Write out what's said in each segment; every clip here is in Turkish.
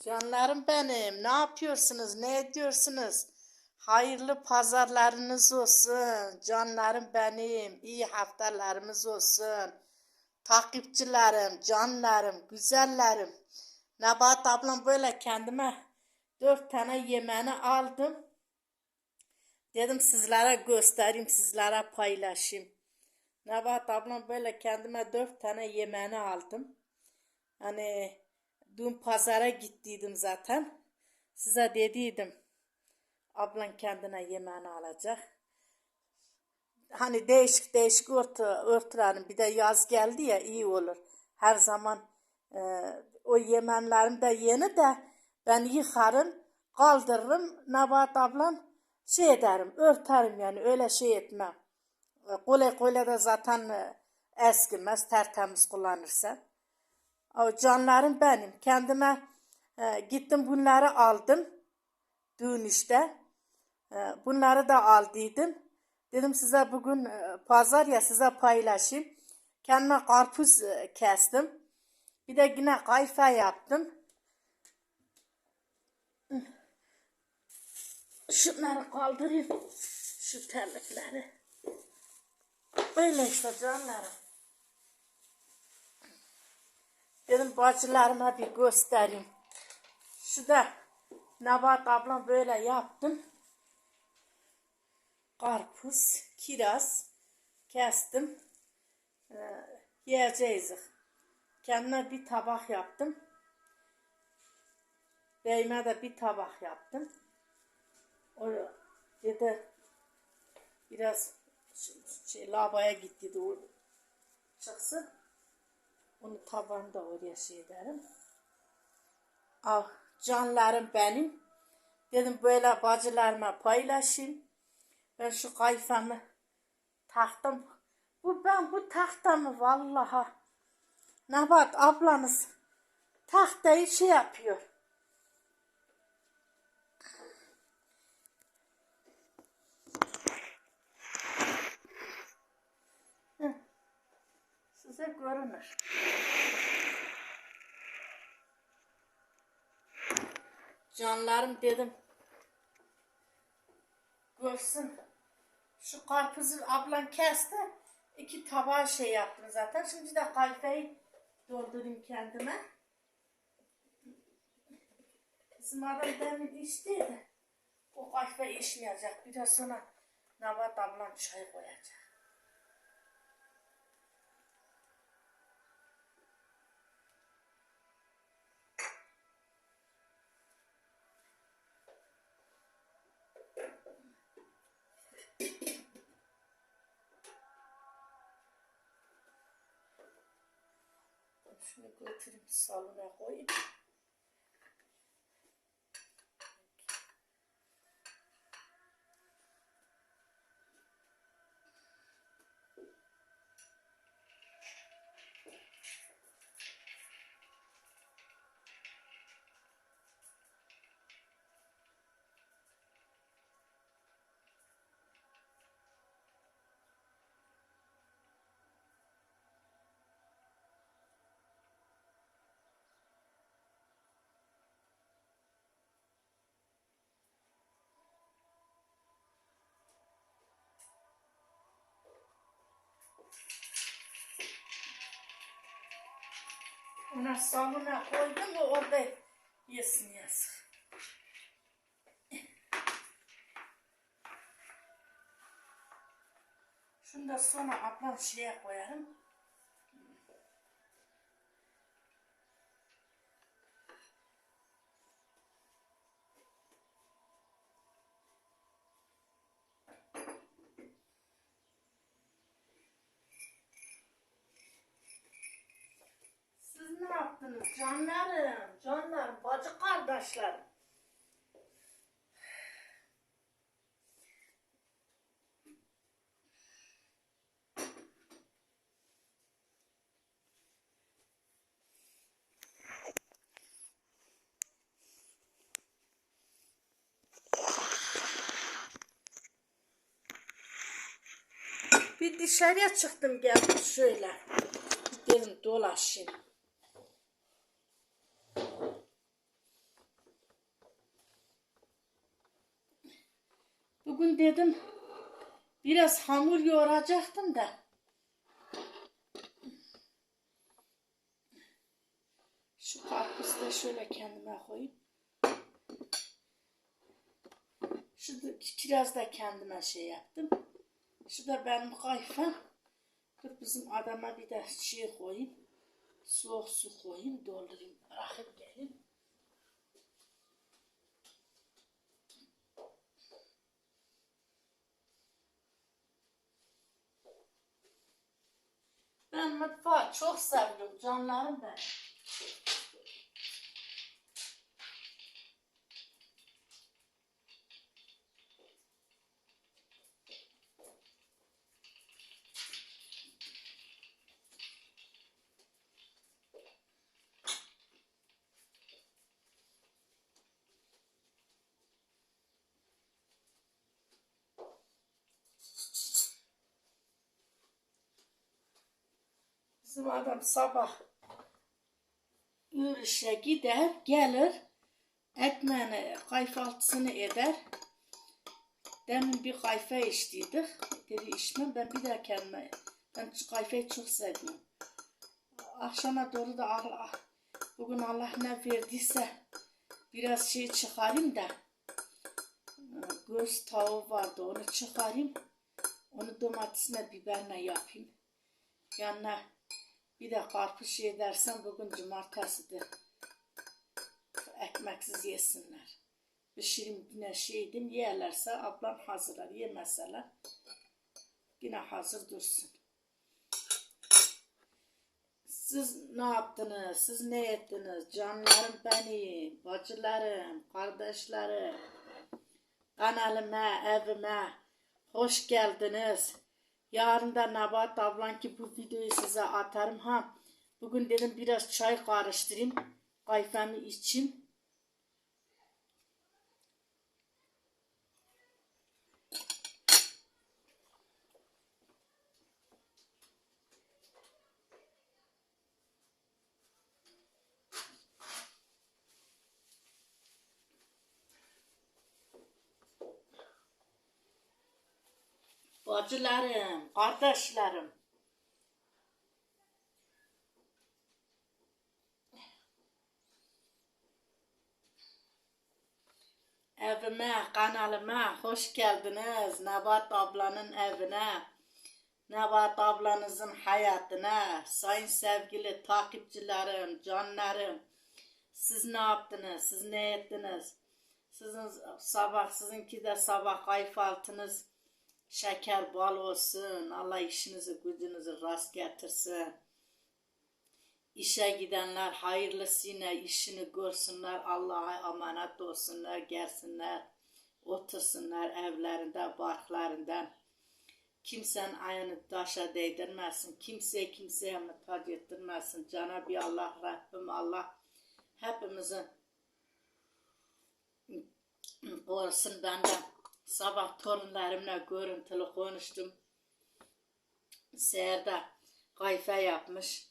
Canlarım benim, ne yapıyorsunuz, ne ediyorsunuz? Hayırlı pazarlarınız olsun, canlarım benim, iyi haftalarımız olsun. Takipçilerim, canlarım, güzellerim. Nebahat ablam böyle kendime dört tane yemeğini aldım. Dedim sizlere göstereyim, sizlere paylaşayım. Nebahat ablam böyle kendime dört tane yemeğini aldım. Hani dün pazara gittiydim zaten. Size dediydim. Ablan kendine yemeğini alacak. Hani değişik değişik örtü, örtülerim. Bir de yaz geldi ya iyi olur. Her zaman e, o yemenlerim de yeni de ben yıkarım, kaldırırım. Nebahat ablam şey ederim, örterim yani öyle şey etmem. Kolay kolay da zaten e, eskimez, tertemiz kullanırsan. Canlarım benim. Kendime e, gittim bunları aldım. Düğün işte. E, bunları da aldıydım. Dedim size bugün e, pazar ya size paylaşayım. Kendime karpuz e, kestim. Bir de yine kayfa yaptım. Şunları kaldırayım. Şu terlikleri. Öyle işte canlarım. Dedim bacılarıma bir göstereyim. Şu da Nebat ablam böyle yaptım. Karpuz, kiraz kestim. Ee, yiyeceğiz. Kendime bir tabak yaptım. Beyime de bir tabak yaptım. O dedi biraz şey, lavaboya gitti de o çıksın. Onu tabanda oraya şey ederim. Ah canlarım benim. Dedim böyle bacılarıma paylaşayım. Ben şu kayfamı taktım. Bu ben bu tahtamı vallaha. Nabat ablanız tahtayı şey yapıyor. Size görünür. Canlarım dedim. Görsün. Şu karpuzu ablan kesti. İki tabağı şey yaptım zaten. Şimdi de kahveyi doldurayım kendime. Bizim adam demin içtiydi. O kahve içmeyecek. Biraz sonra Nabat ablam çay koyacak. Şunu götürüp salona koyayım. Ona salona koydum da orada yesin yazık. Şunu da sonra ablam şeye koyarım. Siz ne yaptınız canlarım, canlarım, bacı kardeşlerim? Bir dışarıya çıktım geldim şöyle. Bir dedim dolaşayım. bugün dedim biraz hamur yoğuracaktım da. Şu karpuzu da şöyle kendime koyayım. Şu da, kiraz da kendime şey yaptım. Şu da benim kayfam. Dur bizim adama bir de şey koyayım. Soğuk su koyayım, doldurayım, bırakıp gelin. Ben mutfağı çok seviyorum canlarım ben. Bizim adam sabah yürüyüşe gider, gelir, ekmeğini, kayfaltısını eder. Demin bir kayfa içtiydik. Dedi içmem, ben bir daha kendime, ben kayfayı çok seviyorum. Akşama doğru da Allah, bugün Allah ne verdiyse biraz şey çıkarayım da göz tavuğu vardı onu çıkarayım. Onu domatesine biberle yapayım. Yanına bir de karpuz şey dersen bugün cumartesidir. Ekmeksiz yesinler. Pişirim yine şeydim yerlerse ablam hazırlar. Yemezseler yine hazır dursun. Siz ne yaptınız? Siz ne ettiniz? Canlarım benim, bacılarım, kardeşlerim, kanalıma, evime hoş geldiniz. Yarın da Nabat ablan ki bu videoyu size atarım ha. Bugün dedim biraz çay karıştırayım. Kayfamı içeyim. Bacılarım, kardeşlerim. Evime, kanalıma hoş geldiniz. Nebat ablanın evine. Nebat ablanızın hayatına. Sayın sevgili takipçilerim, canlarım. Siz ne yaptınız? Siz ne ettiniz? Sizin sabah, sizinki de sabah kayfaltınız şeker bal olsun. Allah işinizi gücünüzü rast getirsin. İşe gidenler hayırlısıyla işini görsünler. Allah'a emanet olsunlar, gelsinler. Otursunlar evlerinde, barklarında. Kimsenin ayağını taşa değdirmesin. Kimseye kimseye muhtaç ettirmesin. Cenab-ı Allah, Rabbim Allah hepimizin korusun benden. Sabah torunlarımla görüntülü konuştum. Seher'de kayfa yapmış.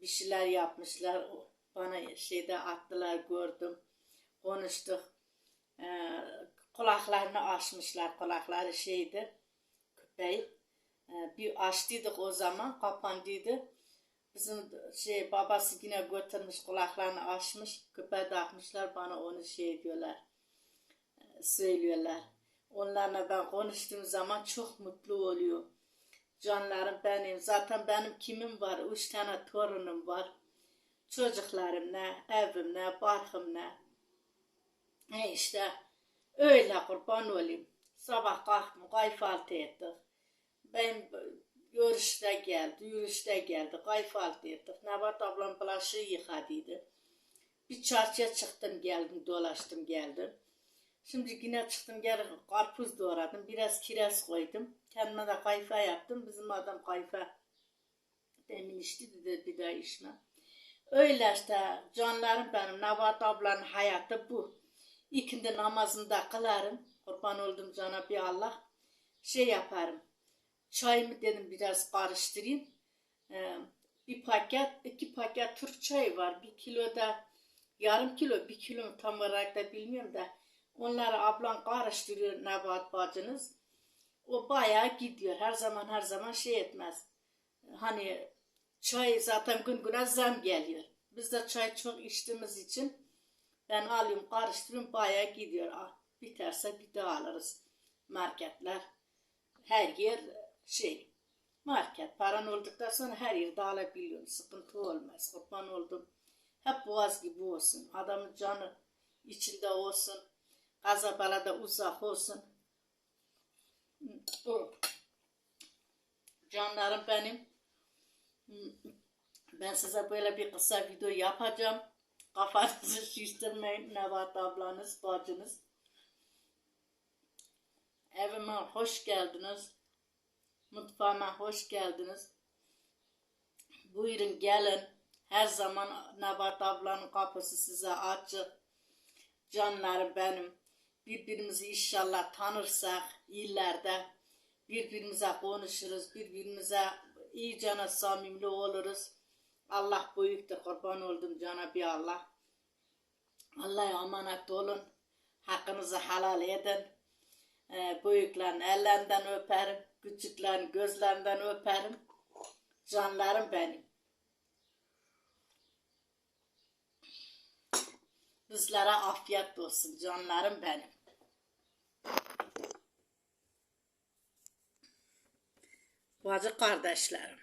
Bir şeyler yapmışlar. Bana şeyde attılar gördüm. Konuştuk. Ee, kulaklarını açmışlar. Kulakları şeydi. Köpeği. Ee, bir açtıydık o zaman. Kapandıydı. Bizim şey babası yine götürmüş kulaklarını açmış. Köpeği takmışlar bana onu şey diyorlar. Söylüyorlar. Onlarla ben konuştuğum zaman çok mutlu oluyor. Canlarım benim. Zaten benim kimim var? Üç tane torunum var. Çocuklarım ne, evim ne, barkım ne. E işte öyle kurban olayım. Sabah kalktım, kayfaltı ettik. Ben görüşte geldi, yürüyüşte geldi, kayfaltı ettik. Nebat ablam bulaşığı yıkadıydı. Bir çarşıya çıktım geldim, dolaştım geldim. Şimdi yine çıktım geri karpuz doğradım. Biraz kiraz koydum. Kendime de kayfa yaptım. Bizim adam kayfa demin içti dedi bir daha içme. Öyle işte canlarım benim. Nevat ablanın hayatı bu. İkindi namazında kılarım. Kurban oldum cana bir Allah. Şey yaparım. Çayımı dedim biraz karıştırayım. Ee, bir paket, iki paket Türk çayı var. Bir kilo da yarım kilo, bir kilo tam olarak da bilmiyorum da Onları ablan karıştırıyor Nebahat bacınız. O bayağı gidiyor. Her zaman her zaman şey etmez. Hani çay zaten gün güne zam geliyor. Biz de çay çok içtiğimiz için ben alıyorum karıştırıyorum bayağı gidiyor. Ah, biterse bir daha alırız. Marketler her yer şey market. Paran olduktan sonra her yerde alabiliyorsun. Sıkıntı olmaz. Kurban oldum. Hep boğaz gibi olsun. Adamın canı içinde olsun. Kazabalada uzak olsun. O. Canlarım benim. Ben size böyle bir kısa video yapacağım. Kafanızı şiştirmeyin. Nevat ablanız, bacınız. Evime hoş geldiniz. Mutfağıma hoş geldiniz. Buyurun gelin. Her zaman Nebat ablanın kapısı size açık. Canlarım benim. Birbirimizi inşallah tanırsak ileride birbirimize konuşuruz. Birbirimize iyi cana samimli oluruz. Allah büyüktür. Kurban oldum cana bir Allah. Allah'a emanet olun. Hakkınızı helal edin. Ee, büyüklerin ellerinden öperim. Küçüklerin gözlerinden öperim. Canlarım benim. Bizlere afiyet olsun canlarım benim. Bacı kardeşlerim.